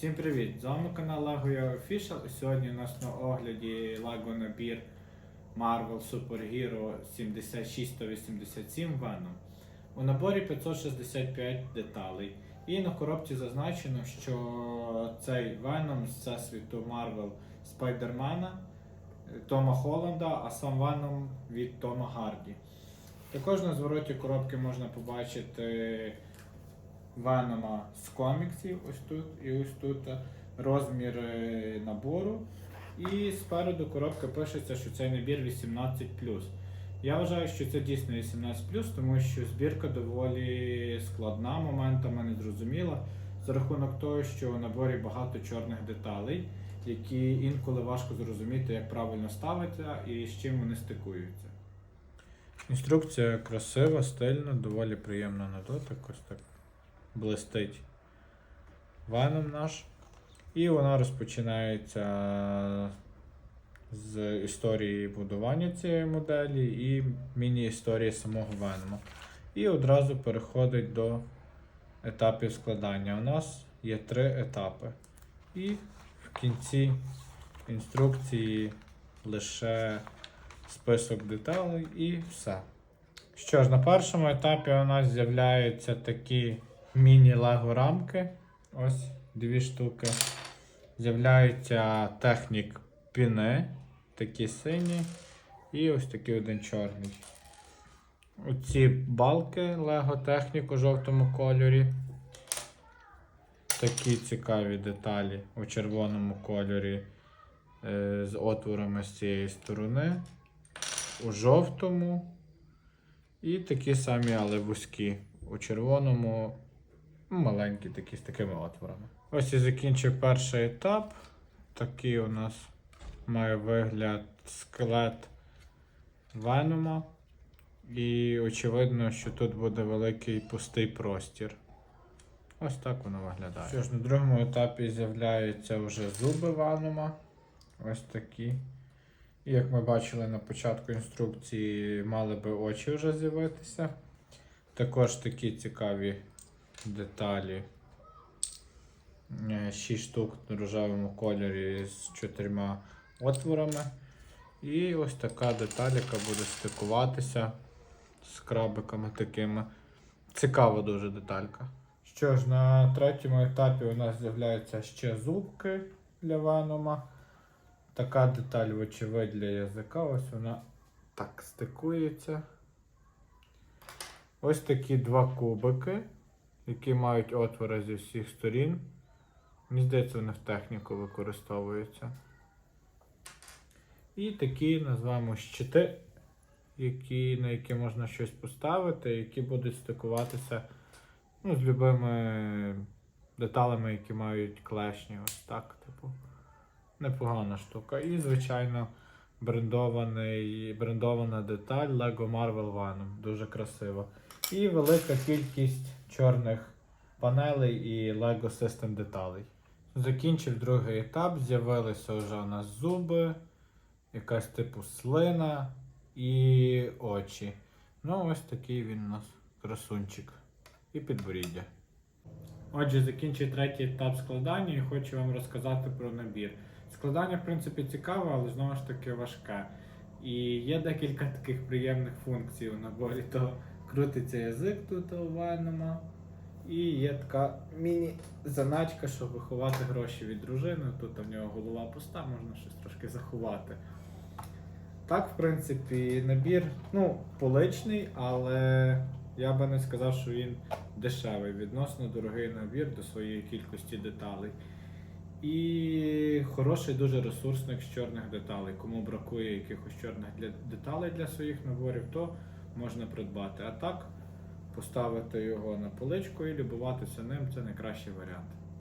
Всім привіт! З вами канал LEGO Yo Official. Сьогодні у нас на огляді LEGO набір Marvel Super Hero 76-187 Venom. У наборі 565 деталей. І на коробці зазначено, що цей Venom з всесвіту Marvel Спайдермена Тома Холланда, а сам Venom від Тома Гарді. Також на звороті коробки можна побачити Венома з коміксів, ось тут і ось тут розмір е, набору. І спереду коробка пишеться, що цей набір 18. Я вважаю, що це дійсно 18, тому що збірка доволі складна, моментами незрозуміла, за рахунок того, що у наборі багато чорних деталей, які інколи важко зрозуміти, як правильно ставиться і з чим вони стикуються. Інструкція красива, стильна, доволі приємна на дотик. Ось так блистить веном наш. І вона розпочинається з історії будування цієї моделі і міні-історії самого Венома. І одразу переходить до етапів складання. У нас є три етапи. І в кінці інструкції лише список деталей і все. Що ж, на першому етапі у нас з'являються такі міні-лего рамки. Ось дві штуки. З'являються технік піни, такі сині, і ось такий один чорний. Оці балки Лего технік у жовтому кольорі. Такі цікаві деталі у червоному кольорі е, з отворами з цієї сторони. У жовтому. І такі самі, але вузькі. У червоному маленькі такі з такими отворами. Ось і закінчив перший етап. Такий у нас має вигляд скелет Венома. І очевидно, що тут буде великий пустий простір. Ось так воно виглядає. Що ж, на другому етапі з'являються вже зуби Венома. Ось такі. І як ми бачили на початку інструкції, мали би очі вже з'явитися. Також такі цікаві деталі. 6 штук в рожевому кольорі з чотирма отворами. І ось така деталь, яка буде стикуватися з крабиками такими. Цікава дуже деталька. Що ж, на третьому етапі у нас з'являються ще зубки для венома. Така деталь, вочевидь, для язика. Ось вона так стикується. Ось такі два кубики, які мають отвори зі всіх сторін. Мені здається, вони в техніку використовуються. І такі називаємо щити, які, на які можна щось поставити, які будуть стикуватися ну, з любими деталями, які мають клешні. Ось так, типу. Непогана штука. І, звичайно, брендований, брендована деталь Lego Marvel Venom. Дуже красиво. І велика кількість чорних панелей і Lego System деталей. Закінчив другий етап, з'явилися вже у нас зуби, якась типу слина і очі. Ну, ось такий він у нас красунчик. І підборіддя. Отже, закінчив третій етап складання і хочу вам розказати про набір. Складання, в принципі, цікаве, але знову ж таки важке. І є декілька таких приємних функцій у наборі. То крутиться язик тут у Венома. І є така міні-заначка, щоб виховати гроші від дружини. Тут в нього голова пуста, можна щось трошки заховати. Так, в принципі, набір ну, поличний, але я би не сказав, що він дешевий, відносно дорогий набір до своєї кількості деталей. І хороший дуже ресурсник з чорних деталей. Кому бракує якихось чорних для- деталей для своїх наборів, то можна придбати. А так, поставити його на поличку і любуватися ним це найкращий варіант.